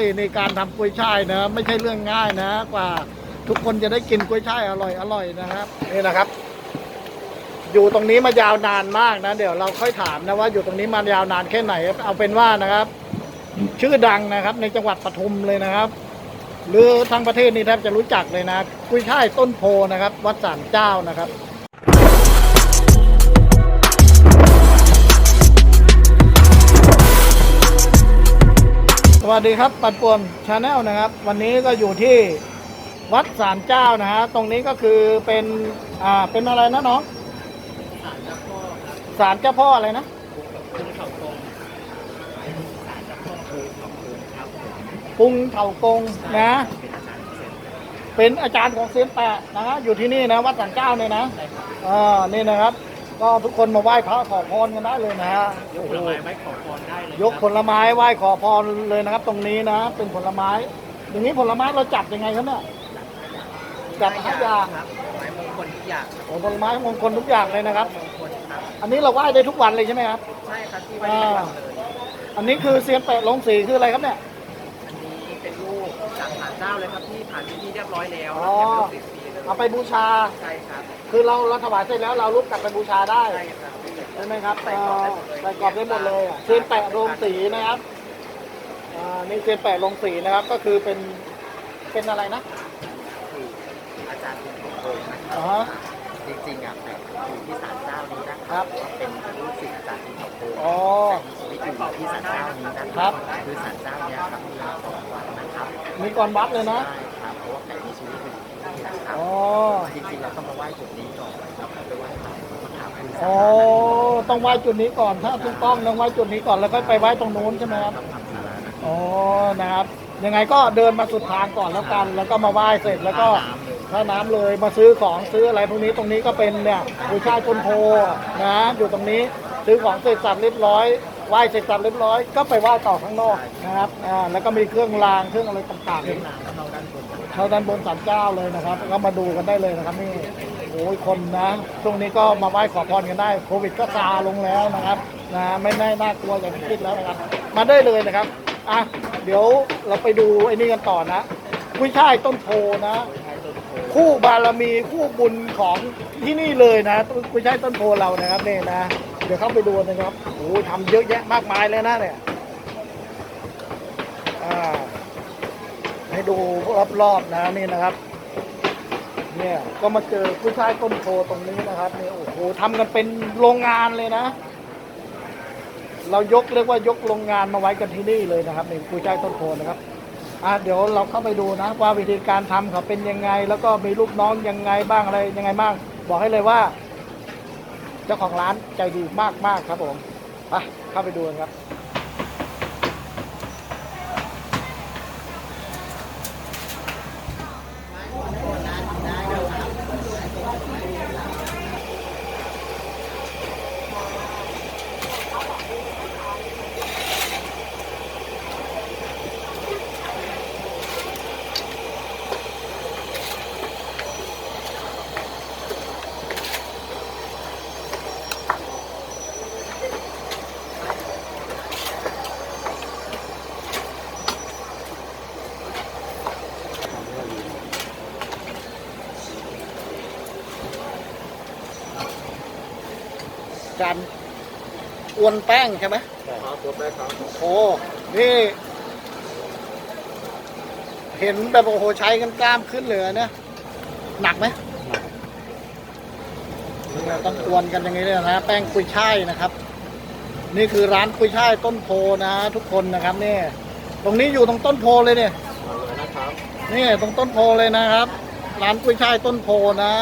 ยในการทำกุ้วยช่ายนะ ไม่ใช่เรื่องง่ายนะ กว่าทุกคนจะได้กินกุ้วยช่ายอร่อยอร่อยนะครับนี่นะครับ อยู่ตรงนี้มายาวนานมากนะ เดี๋ยวเราค่อยถามนะว่าอยู่ตรงนี้มายาวนานแค่ไหน เอาเป็นว่านะครับ ชื่อดังนะครับ ในจังหวัดปทุมเลยนะครับ หรือทั้งประเทศนี่แทบจะรู้จักเลยนะกุ้ยช่ายต้นโพนะครับ วัดสารเจ้านะครับ วัสดีครับปัดป่วนชาแนลนะครับ วันนี้ก็อยู่ที่วัดสารเจ้านะฮะตรงนี้ก็คือเป็นอ่าเป็นอะไรนะน้องสารเจ้าพ่ออะไรนะปรุงเถากงนะ เป็นอาจารย์ของเซียนแปะนะฮะอยู่ที่นี่นะวัดสารเจ้าเนี่ยนะอ่านี่นะครับ ก็ทุกคนมาไหว้พระขอพรกันได้เลยนะฮะยกผลไม้ไว้ขอพรได้เลยยกผลไม้ไหว้ขอพรเลยนะครับ ตรงนี้นะ เป็นผลไม้ อย่างนี้ผลไม้เราจัดยังไงครับเนี่ยจัดทุกอย่างครับผลไม้มงคลทุกอย่างโอ้ผลไม้มงคลทุกอย่างเลยนะครับมงคลครับ อันนี้เราไหว้ได้ทุกวันเลยใช่ไหมครับใช่ครับที่ไว้ทุกวันเลยอันนี้คือเซียนแปะลงสีคืออะไรครับเนี่ยอันนี้เป็นรูปจากศาลเจ้าเลยครับที่ผ่านพิธีเรียบร้อยแล้วอ๋อเรียบร้อยสิบปีเลยเอาไปบูชาใช่ครับ คือเราเราถวายเสร็จแล้วเรารุดกลับไปบูชาได้ใช่ครับใช่ไหมครับใส่กรอบได้หมดเลยใส่กรอบได้หมดเลยอะเซียนแปะลงสีนะครับอ่านี่เซียนแปะลงสีนะครับ ก็คือเป็นเป็นอะไรนะคืออาจารย์เป็นของโกงนะคอ๋รัอบจริงๆอะแปะอยู่ที่ศาลเจ้านี้นะครับเป็นลูกศิษย์อาจารย์เป็นของโกงอ๋อมีชีวิตอยู่ที่ศาลเจ้านี้นะครับคือศาลเจ้าเนี่ยครับมีสองวันนะครับมีก่อนวัดเลยนะใช่ ครับอ๋อ จริงๆเราต้องมาไหว้จุดนี้ก่อนแล้วค่อยไปไหว้พระมะขามคืออ๋อ ต้องไหว้จุดนี้ก่อน ถ้าถูกต้องต้องไหว้จุดนี้ก่อนแล้วก็ไปไหว้ตรงนู้นใช่ไหมครับต้องทำสารานะอ๋อ นะครับ ยังไงก็เดินมาสุดทางก่อนแล้วกัน แล้วก็มาไหว้เสร็จแล้วก็ท่าน้ำเลยมาซื้อของซื้ออะไรพวกนี้ตรงนี้ก็เป็นเนี่ยบูชาต้นโพนะอยู่ตรงนี้ซื้อของเสร็จสับเรียบร้อยไหว้เสร็จสับเรียบร้อยก็ไปไหว้ต่อข้างนอกนะครับอ่าแล้วก็มีเครื่องรางเครื่องอะไรต่างๆเรื่องราวเข้าด้านบนนะครับ เข้าด้านบนศาลเจ้าเลยนะครับ ก็มาดูกันได้เลยนะครับนี่โอ้ยคนนะช่วงนี้ก็มาไหว้ขอพรกันได้โควิดก็ซาลงแล้วนะครับนะไม่น่าน่ากลัวอย่างที่คิดแล้วนะครับ มาได้เลยนะครับอะเดี๋ยวเราไปดูไอ้นี่กันต่อนะกุยช่ายต้นโพนะ คู่บารมีคู่บุญของที่นี่เลยนะกุยช่ายต้นโพเรานะครับนี่นะเดี๋ยวเข้าไปดูนะครับโอ้ยทำเยอะแยะมากมายเลยนะเนี่ยอ่า ให้ดูรอบๆนะนี่นะครับ เนี่ยก็มาเจอผู้ชายต้นโพตรงนี้นะครับนี่โอ้โหทำกันเป็นโรงงานเลยนะ เรายกเรียกว่ายกโรงงานมาไว้กันที่นี่เลยนะครับนี่ผู้ชายต้นโพนะครับอะเดี๋ยวเราเข้าไปดูนะ ว่าวิธีการทำเขาเป็นยังไง แล้วก็มีลูกน้องยังไงบ้างอะไรยังไงบ้าง บอกให้เลยว่า เจ้าของร้านใจดีมากๆครับผมไปเข้าไปดูกันครับ การอวนแป้งใช่ไหมครับผมได้ครับโอ้นี่ เห็นแบบโอ้โหใช้กันกล้ามขึ้นเลยเนี่ยหนักไหมนี่เราต้องกวนกันอย่างนี้เลยนะ แป้งกุยช่ายนะครับ นี่คือร้านกุยช่ายต้นโพนะทุกคนนะครับนี่ตรงนี้อยู่ตรงต้นโพเลยเนี่ยมาเลยนะครับนี่ตรงต้นโพเลยนะครับ ร้านกุ้ยช่ายต้นโพนะ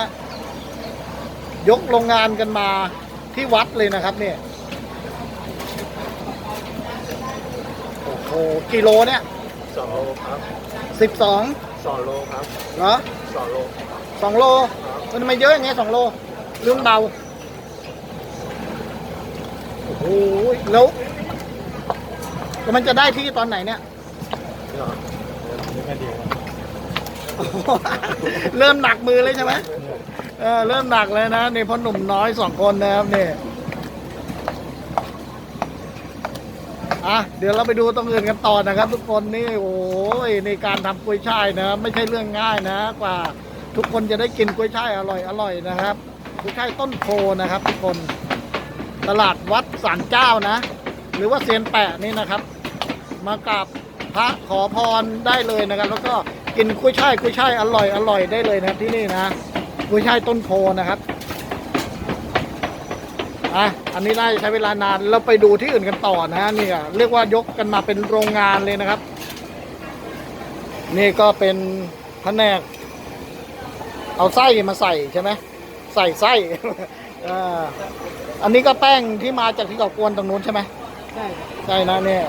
ยกโรงงานกันมา ที่วัดเลยนะครับเนี่ยโอ้โหกิโลเนี่ยสองโลครับสิบสองสองโลครับเหรอสองโลสองโลมันทำไมเยอะอย่างเงี้ยสองโลเรื่องเบาโอ้โหแล้วแล้วมันจะได้ที่ตอนไหนเนี่ย นี่เหรอนี่แค่เดียวเริ่มหนักมือเลยใช่ไหม เออเริ่มหนักเลยนะนี่พ่อหนุ่มน้อยสองคนนะครับนี่อะเดี๋ยวเราไปดูตรงอื่นกันต่อนะครับ ทุกคนนี่โอ้ยในการทำกล้วยช่ายนะไม่ใช่เรื่องง่ายนะ กว่าทุกคนจะได้กินกล้วยช่ายอร่อยอร่อยนะครับกล้วยช่ายต้นโพนะครับ ทุกคนตลาดวัดสารเจ้านะ หรือว่าเซียนแปะนี่นะครับ มากราบพระขอพรได้เลยนะครับ แล้วก็กินกุ้วยช่ายกุ้วยช่ายอร่อยอร่อยได้เลยนะครับที่นี่นะ กุ้ยช่ายต้นโพนะครับอะอันนี้ได้ใช้เวลานานเราไปดูที่อื่นกันต่อนะนี่อะเรียกว่ายกกันมาเป็นโรงงานเลยนะครับ นี่ก็เป็นแผนก เอาไส้มาใส่ใช่ไหมใส่ไส้อ่าอันนี้ก็แป้งที่มาจากที่เขากวนตรงนู้นใช่ไหมใช่ใช่นะเนี่ย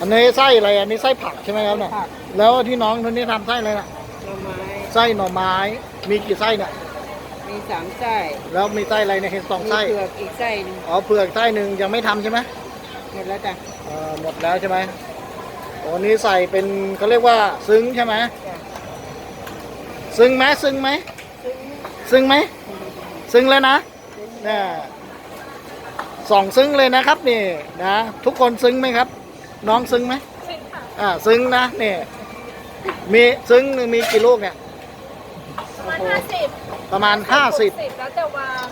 อันนี้ไส้อะไรอันนี้ไส้ผักใช่ไหมครับเนี่ยผักแล้วที่น้องคนนี้ทำไส้อะไรน่ะหน่อ ไม้ไส้หน่อไม้ มีกี่ไส้เนี่ยมีสามไส้แล้วมีไส้อะไรเนี่ยเห็นสองมีไส้เผือกอีกไส้หนึงอ๋อเผือกไส้หนึ่งยังไม่ทำใช่ไหมหมดแล้วจ้ะเอ่อหมดแล้วใช่ไหมโอ้นี้ใส่เป็นเขาเรียกว่าซึ้งใช่ไหมจ้ะซึ้งไหมซึ้งไหมซึ่งซึ้งไหมซึ้งแล้วนะเนี่ยสองซึ้งเลยนะครับนี่นะทุกคนซึ้งไหมครับ น้องซึ้งไหมอ่าซึ้งนะเนี่ยมีซึ้งมีกี่ลูกเนี่ยประมาณ ห้าสิบประมาณห้าสิบแล้วแต่วาง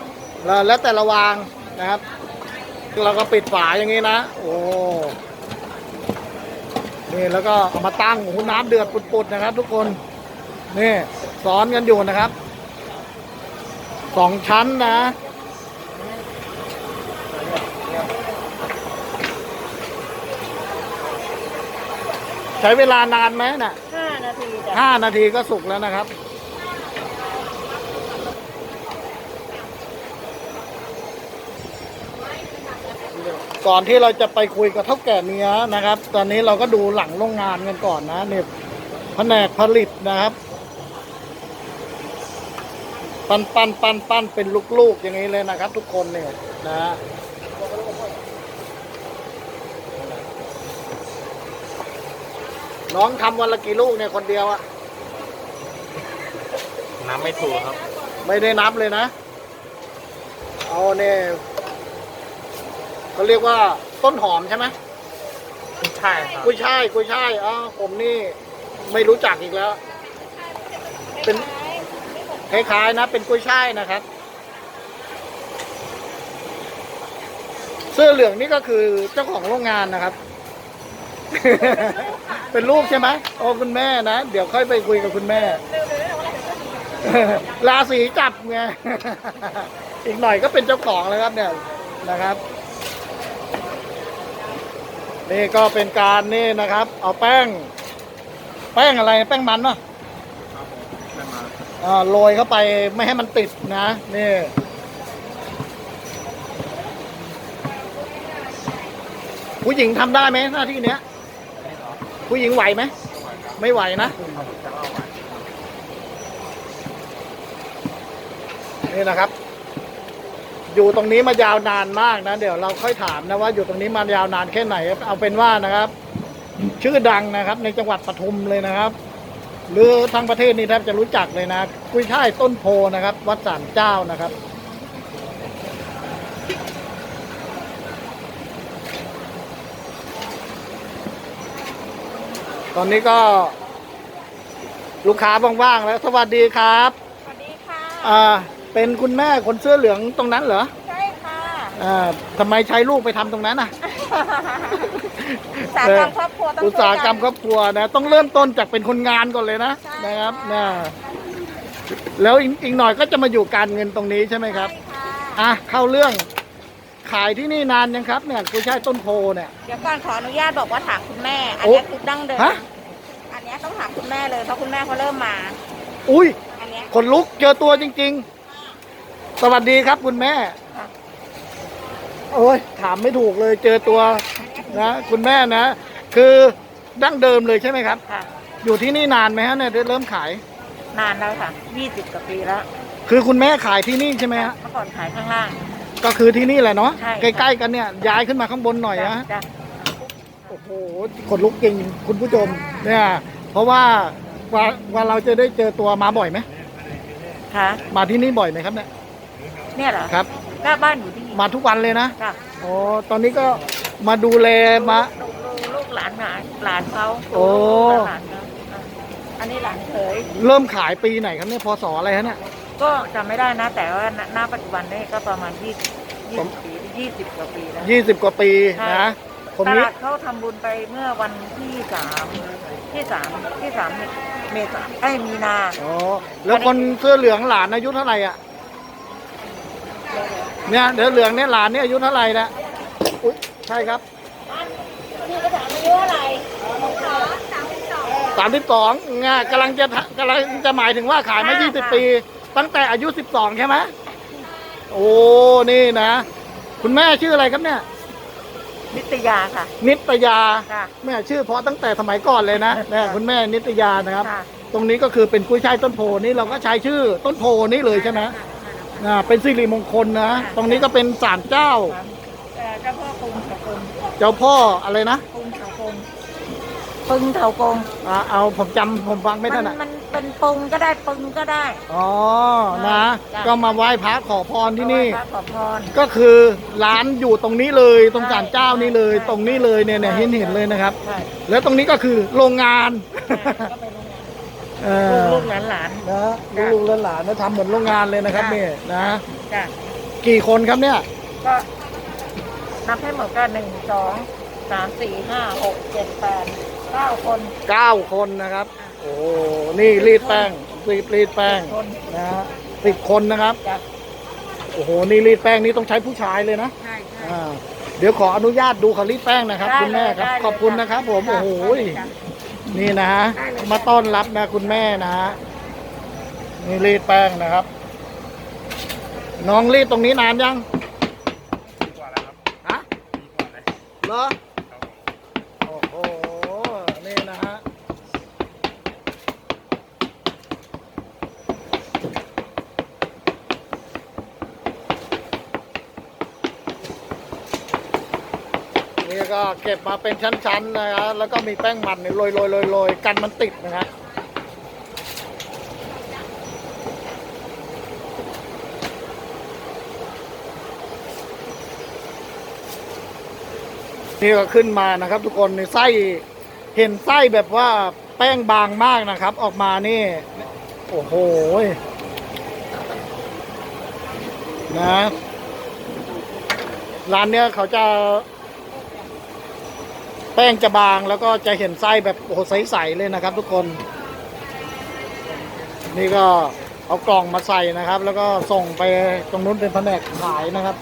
แล้วแล้วแต่ละวางนะครับเราก็ปิดฝาอย่างนี้นะ โอ้นี่แล้วก็เอามาตั้งโอ้โหน้ำเดือดปุดๆนะครับ ทุกคนนี่สอนกันอยู่นะครับสองชั้นนะใช้เวลานานไหมน่ะห้านาทีจ้ะห้านาทีก็สุกแล้วนะครับ ก่อนที่เราจะไปคุยกับเท่าแก่เนี้ยนะครับ ตอนนี้เราก็ดูหลังโรงงานกันก่อนนะเนี่ยแผนกผลิตนะครับ ปั้นปั้นปั้นปั้นเป็นลูกๆอย่างนี้เลยนะครับ ทุกคนเนี่ยนะฮะน้องทำวันละกี่ลูกเนี่ยคนเดียวอะน้ำไม่ถูกครับ ไม่ได้นับเลยนะ เอาเนี่ย เขาเรียกว่าต้นหอมใช่ไหมใช่ครับกุ้ยช่ายกุ้ยช่ายอ๋อผมนี่ไม่รู้จักอีกแล้ว เป็นคล้ายๆนะ เป็นกุ้ยช่ายนะครับ เสื้อเหลืองนี่ก็คือเจ้าของโรงงานนะครับ เป็นลูกใช่ไหมโอ้คุณแม่นะ เดี๋ยวค่อยไปคุยกับคุณแม่ราศีจับไง อีกหน่อยก็เป็นเจ้าของแล้วครับเนี่ยนะครับ นี่ก็เป็นการนี่นะครับ เอาแป้ง แป้งอะไรแป้งมันเนาะอ่าโรยเข้าไปไม่ให้มันติดนะนี่ผู้หญิงทำได้ไหมหน้าที่เนี้ย ผู้หญิงไหวไหมไม่ไหวนะนี่นะครับ อยู่ตรงนี้มายาวนานมากนะ เดี๋ยวเราค่อยถามนะว่าอยู่ตรงนี้มายาวนานแค่ไหน เอาเป็นว่านะครับ ชื่อดังนะครับ ในจังหวัดปทุมเลยนะครับ หรือทั้งประเทศนี่แทบจะรู้จักเลยนะกุ้ยช่ายต้นโพนะครับ วัดสารเจ้านะครับตอนนี้ก็ ลูกค้าว่างๆแล้ว สวัสดีครับ สวัสดีค่ะอ่า เป็นคุณแม่คนเสื้อเหลืองตรงนั้นเหรอใช่ค่ะอ่าทำไมใช้ลูกไปทำตรงนั้นอะ อุตสาหกรรมครอบครัวต้องอุตสาหกรรมครอบครัวนะ ต้องเริ่มต้นจากเป็นคนงานก่อนเลยนะใช่นะครับค่ะนะแล้วอีกอีกหน่อยก็จะมาอยู่การเงินตรงนี้ใช่ไหมครับ ใช่ค่ะอะเข้าเรื่องขายที่นี่นานยังครับเนี่ยกุยช่ายต้นโพเนี่ย เดี๋ยวก่อนขออนุญาตบอกว่าถามคุณแม่ อันโอ้นี้คือดั้งเดิมฮะอันนี้ต้องถามคุณแม่เลยเพราะคุณแม่เขาเริ่มมา อุ้ยอันเนี้ยขนลุกเจอตัวจริงๆ สวัสดีครับคุณแม่ค่ะโอ้ยถามไม่ถูกเลยเจอตัวนะคุณแม่นะ คือดั้งเดิมเลยใช่ไหมครับ ค่ะ อยู่ที่นี่นานไหมฮะเนี่ยเริ่มขาย นานแล้วค่ะยี่สิบกว่าปีแล้ว คือคุณแม่ขายที่นี่ใช่ไหมฮะเมื่อก่อนขายข้างล่าง ก็คือที่นี่แหละเนาะใช่ใกล้ๆกันเนี่ยย้ายขึ้นมาข้างบนหน่อยจ้ะนะ จ้ะโอ้โหขนลุกจริงคุณผู้ชมเนี่ย เพราะว่าว่าว่าเราจะได้เจอตัวมาบ่อยไหม ค่ะ มาที่นี่บ่อยไหมครับเนี่ย เนี่ยเหรอครับก็บ้านอยู่ที่มาทุกวันเลยนะจ้ะอ๋อตอนนี้ก็มาดูแลมา ดูดูลูกหลานหลานหลานเขาโอ้ ดูลูกหลานเขาอะอันนี้หลานเขยเริ่มขายปีไหนครับเนี่ยพศอะไรฮะเนี่ย ก็จำไม่ได้นะ แต่ว่าณณปัจจุบันนี้ก็ประมาณยี่ยี่ผม สิบปียี่สิบกว่าปีแล้ว ยี่สิบกว่าปีใช่ นะคนตนี้ลาดเขาทำบุญไปเมื่อวันที่สามที่สามที่สามเมษาไอ้ยมีนา อ๋อแล้วคนเสื้อเหลืองหลานอายุเท่าไหร่อะ เนี่ยเดี๋ยวเหลืองเนี่ยหลานเนี่ยอายุเท่าไหร่นะอุ๊ยใช่ครับพี่ก็ถามอายุเท่าไหร่สามสิบสองงากำลังจะกำลังจะหมายถึงว่าขายมายี่สิบปี ตั้งแต่อายุสิบสองใช่ไหมโอ้นี่นะ คุณแม่ชื่ออะไรครับเนี่ย นิตยาค่ะ นิตยาค่ะแม่ชื่อเพราะตั้งแต่สมัยก่อนเลยนะเนี่ยคุณแม่นิตยานะครับค่ะตรงนี้ก็คือเป็นกุ้ยช่ายต้นโพนี่เราก็ใช้ชื่อต้นโพนี่เลยใช่ไหม อ่าเป็นสิริมงคลนะ ตรงนี้ก็เป็นศาลเจ้าแต่เจ้าพ่อปึงเถากงเจ้าพ่ออะไรนะปึงเถากงปึงเถากงอ่าเอาผมจำผมฟังไม่ทันมัอะมันเป็นปงก็ได้ปึงก็ได้ อ๋อนะ จ้ะ ก็มาไหว้พระขอพรที่นี่พระขอพร ก็คือร้านอยู่ตรงนี้เลยตรงศาลเจ้านี่เลย ใช่ ตรงนี้เลยเนี่ยเนี่ยใช่เห็นเห็นเลยนะครับ ใช่แล้วตรงนี้ก็คือโรงงาน ก็เป็น เอลูอกลูกหลานหลาน นะจ้ะลูกๆหลานๆนะทำเหมือนโรงงานเลยนะครับจ้ะ นี่นะจ้ะกี่คนครับเนี่ยก็นับให้หมดก็หนึ่งสองสามสี่ห้าหกเจ็ดแปดเก้าคน เก้าคนนะครับ โอ้โหนี่รีดแป้งรีดรีดแป้งคนนะฮะสิบคนนะครับจ้ะโอ้โหนี่รีดแป้งนี่ต้องใช้ผู้ชายเลยนะใช่ใช่ อ่าเดี๋ยวขออนุญาตดูเขารีดแป้งนะครับ ได้คุณแม่ครับได้เลยขอบคุณนะครับ ผมจ้ะโอ้โหจ้ะ นี่นะฮะได้เลยมาต้อนรับนะคุณแม่นะฮะนี่รีดแป้งนะครับ น้องรีดตรงนี้นานยังดีกว่าแล้วครับฮะดีกว่าเลยเหรอ ครับผม โอ้โหนี่นะฮะ นี่ก็เก็บมาเป็นชั้นๆนะครับแล้วก็มีแป้งมันเนี่ยโรยๆโรยๆกันมันติดนะครับนี่ก็ขึ้นมานะครับ ทุกคนในไส้เห็นไส้แบบว่าแป้งบางมากนะครับ ออกมานี่ โอ้โหนะร้านเนี้ยเขาจะ แป้งจะบางแล้วก็จะเห็นไส้แบบโอ้โหใสๆเลยนะครับ ทุกคน นี่ก็เอากล่องมาใส่นะครับ แล้วก็ส่งไปตรงนู้นเป็นแผนกขายนะครับ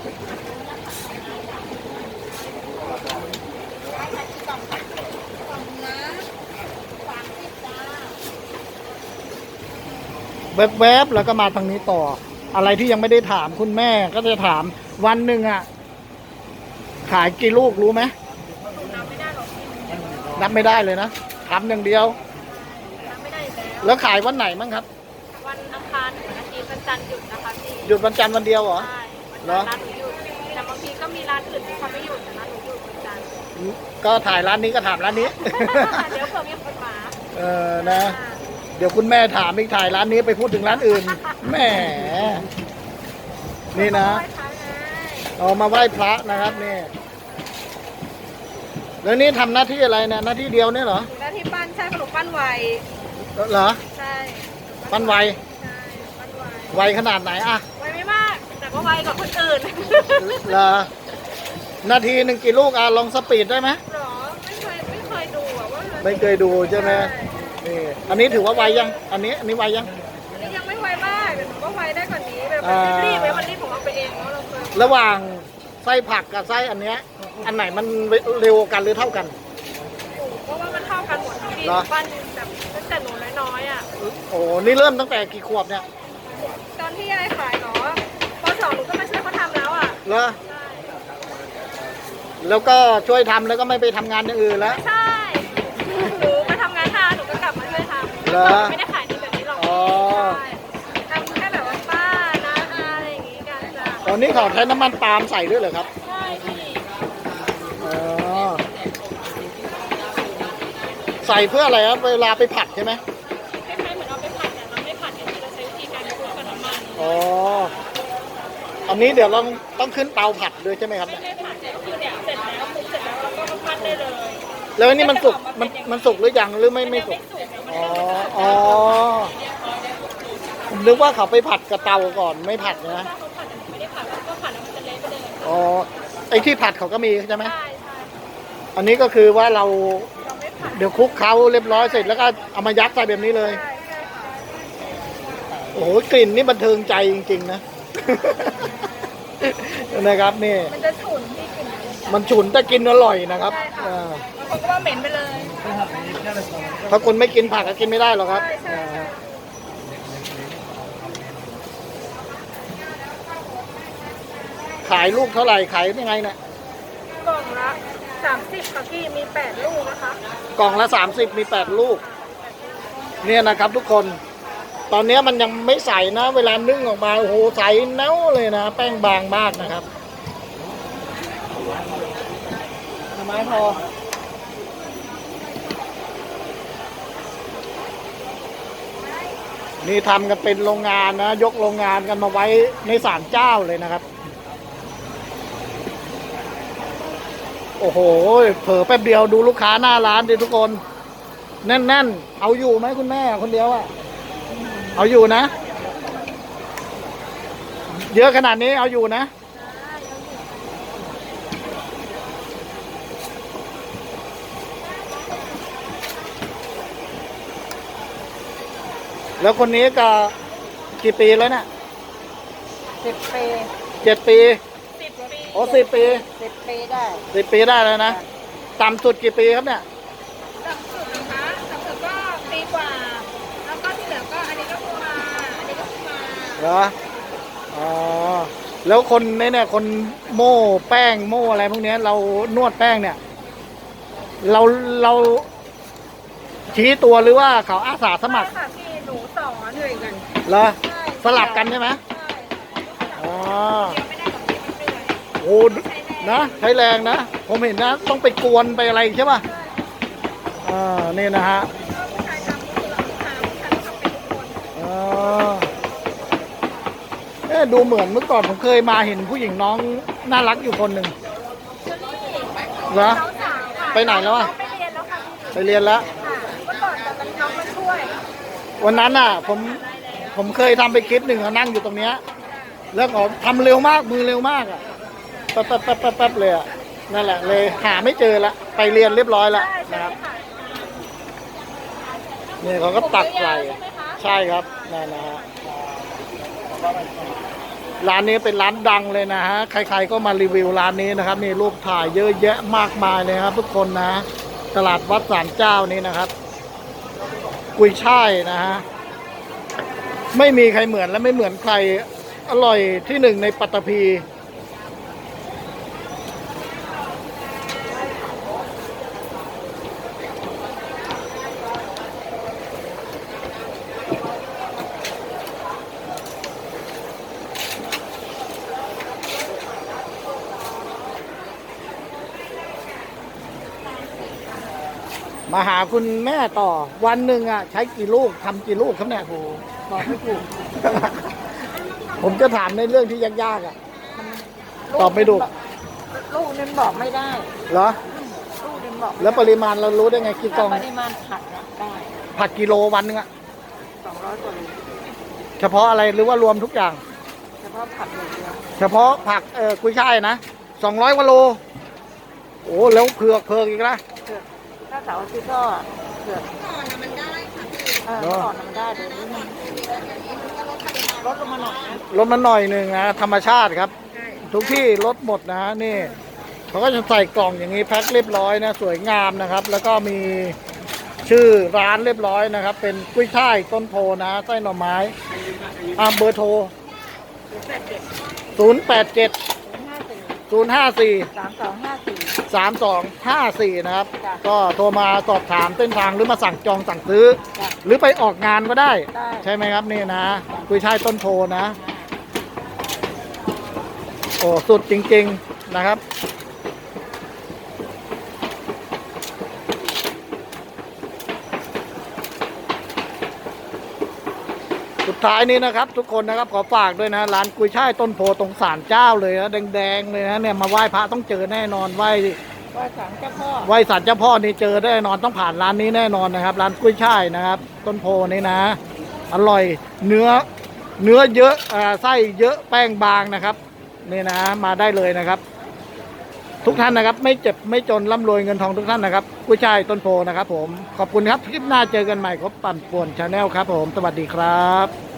แวบๆแล้วก็มาทางนี้ต่อ อะไรที่ยังไม่ได้ถามคุณแม่ก็จะถามวันหนึ่งอะ ขายกี่ลูกรู้ไหม นับไม่ได้เลยนะทำอย่างเดียวแล้วขายวันไหนมั้งครับ วันอังคารถึงวันอาทิตย์วันจันทร์หยุดนะคะพี่หยุดวันจันทร์วันเดียวเหรอ ใช่วันเหรจัอนทร์ร้านหนูหยุดแต่บางทีก็มีร้านอื่นที่เขาไม่หยุดแต่ร้านหนูหยุดวันจันทร์ก็ถ่ายร้านนี้ก็ถามร้านนี้ เดี๋ยวเผื่อมีคนมาเออนะ เดี๋ยวคุณแม่ถามอีกถ่ายร้านนี้ไปพูดถึงร้านอื่นแหมนี่นะไหว้พระไงเอามาไหว้พระนะครับนี่ แล้วนี่ทำหน้าที่อะไรเนี่ยหน้าที่เดียวเนี่ยเหรอหนูหน้าที่ปั้นใช่ขนมปั้นไวเหรอใช่ปั้นไวใช่ปั้นไวไวขนาดไหนอะไวไม่มาก แต่ก็ไวกว่าคนอื่นเหรอนาทีหนึ่งกี่ลูกอะลองสปีดได้ไหมหรอไม่เคยไม่เคยดูอะว่ามันไม่เคยดูใช่ไหมนี่อันนี้ถือว่าไวยัง อันนี้อันนี้ไวยังอันนี้ยังไม่ไวมากแต่หนูก็ไวได้กว่านี้แบบอ่ารีบๆไว้มันรีบของเราไปเองเนาะเราเคยระหว่างไส้ผักกับไส้อันเนี้ย อันไหนมันเร็วกันหรือเท่ากัน เพราะว่ามันเท่ากันหมดพี่เหรอ ปั้นแบบตั้งแต่หนูน้อยๆอะ โอ้นี่เริ่มตั้งแต่กี่ขวบเนี่ยตอนที่ยายขายเนาะพอสองหนูก็มาช่วยเขาทำแล้วอะเหรอใช่แล้วก็ช่วยทำแล้วก็ไม่ไปทำงานอย่างอื่นแล้ว ใช่หนูไปทำงานทาหนูก็กลับมาช่วยทำเหรอไม่ได้ขายดีแบบนี้หรอกอ๋อ ใช่ทำแค่แบบว่าป้าน้าอาอะไรอย่างงี้กันจ้ะตอนนี้เขาใช้น้ำมันปาล์มใส่ด้วยเหรอครับ ใช่พี่อ๋อ ใส่เพื่ออะไรครับเวลาไปผัดใช่ไหมคล้ายๆเหมือนเอาไปผัดแต่เราไม่ผัดอย่างที่เราใช้วิธีการคลุกกับน้ำมันอ๋อ อันนี้เดี๋ยวเราต้องขึ้นเตาผัดด้วยใช่ไหมครับ ไม่ได้ผัดแต่ก็คือเนี่ยเสร็จแล้วคลุกเสร็จแล้วได้เลยแล้วอันนี่มันสุกมันมันสุกหรือยังหรือไม่ไม่สุกอ๋อ อ๋อ ผมนึกว่าเขาไปผัดกระเตาก่อนไม่ผัดนะไม่ได้ผัดก็ผัดแล้วมันจะเละไปเลยอ๋อ ไอ้ที่ผัดเขาก็มีใช่ไหม ใช่ใช่ อันนี้ก็คือว่าเราเราไม่ผัดเดี๋ยวคลุกเคล้าเรียบร้อยเสร็จแล้วก็เอามายัดใส่แบบนี้เลย ใช่ใช่ค่ะโอ้โหกลิ่นนี่บันเทิงใจจริง ๆ นะ นะครับนี่ มันจะฉุนที่กลิ่นนั้นมันฉุนแต่กินอร่อยนะครับอ่าบางคนก็ว่าเหม็นไปเลย ถ้าคนไม่กินผักก็กินไม่ได้หรอกครับใช่ใช่ อ่าขายลูกเท่าไหร่ขายยังไงเนี่ยกล่องละ สามสิบค่ะพี่มีแปดลูกนะคะกล่องละสามสิบมีแปดลูก เนี่ยนะครับทุกคน ตอนนี้มันยังไม่ใสนะ เวลานึ่งออกมาโอ้โหใสเน้าเลยนะ แป้งบางมากนะครับทำไมพอนี่ทำกันเป็นโรงงานนะ ยกโรงงานกันมาไว้ในศาลเจ้าเลยนะครับ โอ้โห เผลอแป๊บเดียวดูลูกค้าหน้าร้านดิทุกคน แน่นๆ เอาอยู่ไหมคุณแม่คนเดียวอะเอาอยู่นะ เยอะขนาดนี้เอาอยู่นะแล้วคนนี้ก็กี่ปีแล้วเนี่ยสิบปีเจ็ดปีสิบปี โอ้สิบปีสิบปีได้สิบปีได้แล้วนะ ต่ำสุดกี่ปีครับเนี่ยต่ำสุดนะคะต่ำสุดก็ปีกว่า แล้วก็ที่เหลือก็อันนี้ก็เพิ่งมา อันนี้ก็เพิ่งมา เหรอ อ๋อ แล้วคนในเนี่ยคนโม่แป้งโม่อะไรพวกเนี้ยเรานวดแป้งเนี่ย เราเราชี้ตัวหรือว่าเขาอาสาสมัครใช่ค่ะพี่หนูสอนเลยกันเหรอใช่สลับกันใช่ไหมใช่อ๋อ โอ้นะ ใช้แรงนะ ผมเห็นนะ ต้องไปกวนไปอะไรใช่ป่ะอ่านี่นะฮะผู้ชายทำนี่คือเราผู้ชายผู้ชายต้องทำเป็นทุกคนอ๋อเอ๊ะดูเหมือนเมื่อก่อนผมเคยมาเห็นผู้หญิงน้องน่ารักอยู่คนหนึ่งเหรอน้องสาวค่ะไปไหนแล้วอะน้องไปเรียนแล้วค่ะพี่ไปเรียนแล้วค่ะเมื่อก่อนแต่ตอนนี้น้องมาช่วยวันนั้นน่ะ ผมผมเคยทำไปคลิปหนึ่งอะนั่งอยู่ตรงเนี้ยแล้วก็ทำเร็วมากมือเร็วมากอะแป๊บแป๊บแป๊บแป๊บแป๊บเลยอะนั่นแหละเลยหาไม่เจอละไปเรียนเรียบร้อยล้วใช่ใช่นะครับค่ะนี่เขาก็ตักใส่ใช่ไหมคะใช่ครับนั่นนะฮะร้านนี้เป็นร้านดังเลยนะฮะใครๆก็มารีวิวร้านนี้นะครับนี่รูปถ่ายเยอะแยะมากมายเลยครับ ทุกคนนะ ตลาดวัดสารเจ้านี้นะครับ กุยช่ายนะฮะไม่มีใครเหมือนและไม่เหมือนใครอร่อยที่หนึ่งในปัตตภี มาหาคุณแม่ต่อ วันหนึ่งอะ ใช้กี่ลูกทำกี่ลูกครับเนี่ยโหบอกไม่ถูก ผมจะถามในเรื่องที่ยากๆอะ ตอบไม่ถูก ลูกนึงบอกไม่ได้ เหรอ ลูกนึงบอกแล้วปริมาณเรารู้ได้ไงกี่กล่อง ปริมาณผัดนะได้ผัดกิโลวันหนึงอะ สองร้อยกว่าโลเฉพาะอะไรหรือว่ารวมทุกอย่าง เฉพาะผัดอย่างเดียวเฉพาะผักเออกุยช่ายนะสองร้อยกว่าโล โอ้แล้วเผือกเผือกอีกนะเผือกถ้า เสาร์อาทิตย์ก็เผือกก่อนมันได้ค่ะเออเหรอก่อนมันได้เดี๋ยวนี้มันลดลงมาหน่อยนะลดมาหน่อยหนึ่งนะธรรมชาติครับทุกที่ลดหมดนะนี่เขาก็จะใส่กล่องอย่างนี้แพ็คเรียบร้อยนะสวยงามนะครับ แล้วก็มีชื่อร้านเรียบร้อยนะครับ เป็นกุ้ยช่ายต้นโพนะไส้หน่อไม้อ่าเบอร์โทร 0 8 7ห้าสี่0 5 4 สามสองห้าสี่ 3 2 5 4 นะครับ จ้ะก็โทรมาสอบถามเส้นทางหรือมาสั่งจองสั่งซื้อ จ้ะหรือไปออกงานก็ได้ ได้ ใช่ไหมครับนี่นะกุยช่ายต้นโพนะ โอ้สุดจริง ๆ นะครับ สุดท้ายนี้นะครับ ทุกคนนะครับขอฝากด้วยนะร้านกุยช่ายต้นโพตรงศาลเจ้าเลยนะแดงๆเลยนะเนี่ยมาไหว้พระต้องเจอแน่นอนไหว้ไหว้ศาลเจ้าพ่อไหว้ศาลเจ้าพ่อนี่เจอแน่นอนต้องผ่านร้านนี้แน่นอนนะครับ ร้านกุ้ยช่ายนะครับ ต้นโพนี่นะ อร่อยเนื้อเนื้อเยอะอ่าไส้เยอะแป้งบางนะครับนี่นะมาได้เลยนะครับ ทุกท่านนะครับ ไม่เจ็บไม่จนร่ำรวยเงินทองทุกท่านนะครับกุ้ยช่ายต้นโพนะครับผมขอบคุณครับคลิปหน้าเจอกันใหม่ครับปั่นป่วนชาแนลครับผม สวัสดีครับ